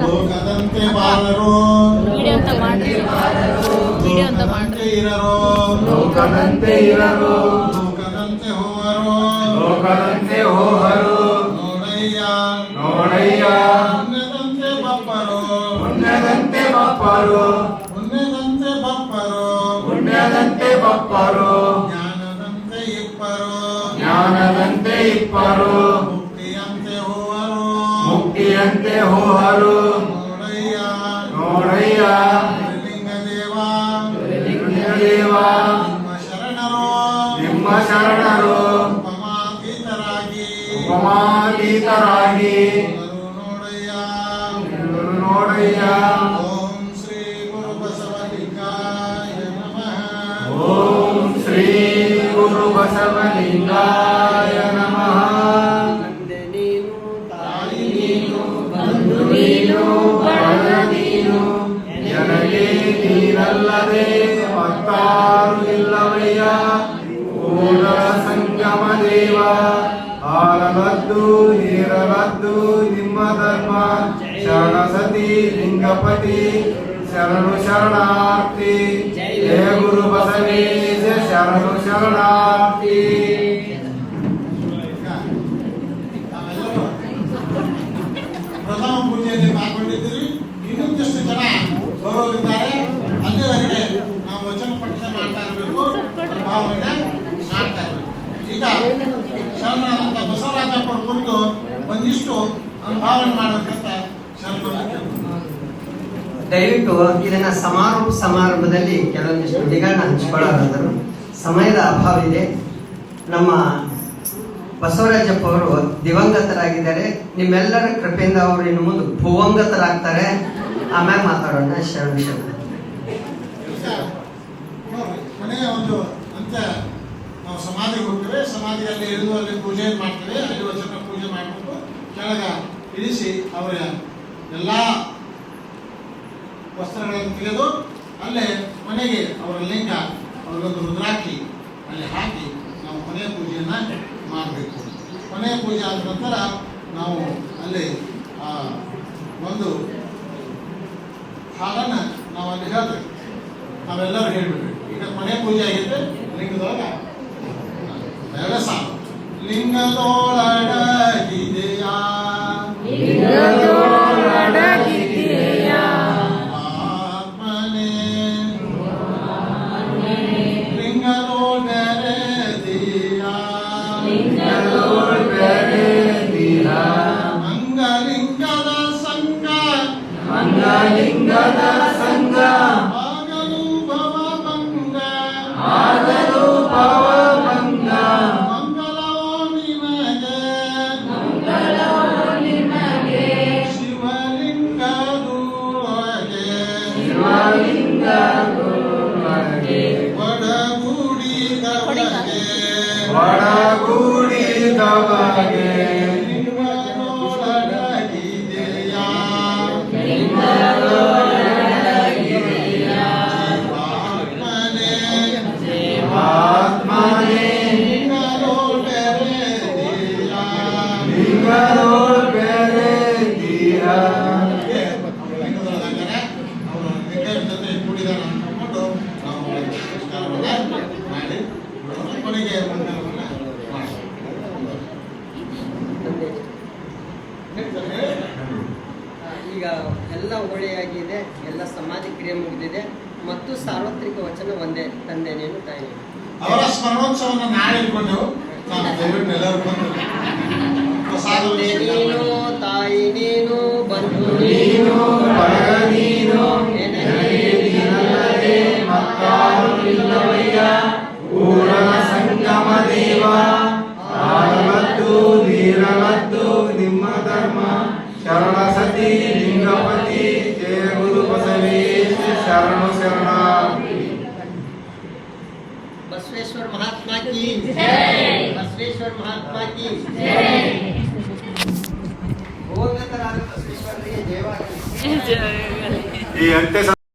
ಲೋಕದಂತೆ ಬಾಳರು video ಅಂತ ಮಾಡ್ರಿ video ಅಂತ ಮಾಡ್ರಿ ಲೋಕದಂತೆ ಇರರು ಲೋಕದಂತೆ ಇರರು ಲೋಕದಂತೆ ಹೋವರು ಲೋಕದಂತೆ ಹೋಹರು ನೋಡಯ್ಯ ನೋಡಯ್ಯ ಪುಣ್ಯದಂತೆ ಬಪ್ಪರು ಪುಣ್ಯದಂತೆ ಬಪ್ಪರು ಪುಣ್ಯದಂತೆ ಬಪ್ಪರು ಪುಣ್ಯದಂತೆ ಬಪ್ಪರು ಜ್ಞಾನದಂತೆ ಇಪ್ಪರು ಜ್ಞಾನದಂತೆ ಇಪ್ಪರು ಮುಕ್ತಿಯಂತೆ ಹೋವರು ಮುಕ್ತಿಯಂತೆ ಹೋಹರು. ನೋಡಯ್ಯ. ದೇವ ನಿಮ್ಮ ಶರಣರು. ನಿಮ್ಮ ಶರಣರು. ಉಪಮಾತೀತರಾಗಿ. ನೋಡಯ್ಯ. ಓಂ ಶ್ರೀ ಗುರು ಬಸವಲಿಂಗಾಯ ನಮಃ. ಓಂ ಶ್ರೀ ಗುರು ಬಸವಲಿಂಗಾಯ ನೀನಲ್ಲದೆ ಭಕ್ತಾರು ಇಲ್ಲವಯ್ಯ ಪೂರ್ಣ ಸಂಗಮ ದೇವ ಹಾಲಲದ್ದು ಹೇರಲದ್ದು ನಿಮ್ಮ ಧರ್ಮ. ಶರಣ ಸತಿ ಲಿಂಗಪತಿ, ಶರಣು ಶರಣಾರ್ಥಿ. ಜಯ ಗುರು ಬಸವೇಶ, ಶರಣು ಶರಣಾರ್ಥಿ. ಪ್ರಥಮ ಪೂಜೆಯಲ್ಲಿ ಪಾಲ್ಗೊಂಡಿದ್ದೀರಿ. ಇನ್ನೊಂದಷ್ಟು ಜನ ಬರೋರಿದ್ದಾರೆ ಅಲ್ಲಿವರೆಗೆ ನಾವು ವಚನ ಪಠಣ ಮಾಡ್ತಾ ಇರಬೇಕು ಭಾವನೆ ಈಗ ಕುರಿತು ಒಂದಿಷ್ಟು ಅನುಭಾವನೆ ದಯವಿಟ್ಟು ಇದನ್ನ ಸಮಾರೋಪ ಸಮಾರಂಭದಲ್ಲಿ ಕೆಲವೊಂದಿಷ್ಟು ನುಡಿಗಳನ್ನ ಹಂಚಿಕೊಳ್ಳಲಾದರು ಸಮಯದ ಅಭಾವ ಇದೆ. ನಮ್ಮ ಬಸವರಾಜಪ್ಪ ಅವರು ದಿವಂಗತರಾಗಿದ್ದಾರೆ. ನಿಮ್ಮೆಲ್ಲರ ಕೃಪೆಯಿಂದ ಅವರು ಇನ್ನು ಮುಂದೆ ಭುವಂಗತರಾಗ್ತಾರೆ. ಆಮೇಲೆ ಮಾತಾಡೋಣ, ಶರಣ ಶರಣ ನೋಡ್ರಿ, ಕೊನೆಯ ಒಂದು ಅಂತ್ಯ ನಾವು ಸಮಾಧಿಗೆ ಹೋಗ್ತೇವೆ ಸಮಾಧಿಯಲ್ಲಿ ಇಳಿದು ಅಲ್ಲಿ ಪೂಜೆ ಮಾಡ್ತೇವೆ ಅಲ್ಲಿ ವಚನ ಪೂಜೆ ಮಾಡಿಬಿಟ್ಟು ಕೆಳಗ ಇಳಿಸಿ ಅವರ ಎಲ್ಲ ವಸ್ತ್ರಗಳನ್ನು ತೆಗೆದು ಅಲ್ಲೇ ಮನೆಗೆ ಅವರ ಲಿಂಗ ಅವರಿಗೊಂದು ರುದ್ರಾಕಿ ಅಲ್ಲಿ ಹಾಕಿ ನಾವು ಕೊನೆಯ ಪೂಜೆಯನ್ನು ಮಾಡಬೇಕು. ಕೊನೆಯ ಪೂಜೆ ಆದ ನಂತರ ನಾವು ಅಲ್ಲಿ ಆ, ಒಂದು ಹಾಲನ್ನ ನಾವು ಅಲ್ಲಿ ಹೇಳ್ತೇವೆ. ನಾವೆಲ್ಲರೂ ಹೇಳ್ಬಿಡ್ಬೇಕು. ಈಗ ಮನೆ ಪೂಜೆ ಆಗಿದ್ರೆ ಲಿಂಗದೊಳಗ ಎರಡು ಸಾಲು ಲಿಂಗದೊಳಗಿದೆಯಾ ಆತ್ಮನೇ ಲಿಂಗದೊಳ ಬೆರೆದೀಯಾ ಅಂಗಲಿಂಗದ ಸಂಗ ಮಂಗಲಿಂಗದ ಒಡಗೂಡಿದವಗೆ ಲಿಂಗದೊಳಗಿದೆಯಾ ಒಳ್ಳೆಯಾಗಿದೆ ಎಲ್ಲ ಸಮಾಧಿ ಕ್ರಿಯೆ ಮುಗಿದಿದೆ ಮತ್ತು ಸಾರ್ವತ್ರಿಕ ವಚನ ಒಂದೇ ತಂದೆ ನೀನು ತಾಯಿ. ಅವರ ಸ್ಮರಣೋತ್ಸವ ನಾಳೆ ಇಟ್ಕೊಂಡು ಎಲ್ಲರೂ ಬಂದು की बसवेश्वर महात्मा की जय अंत्य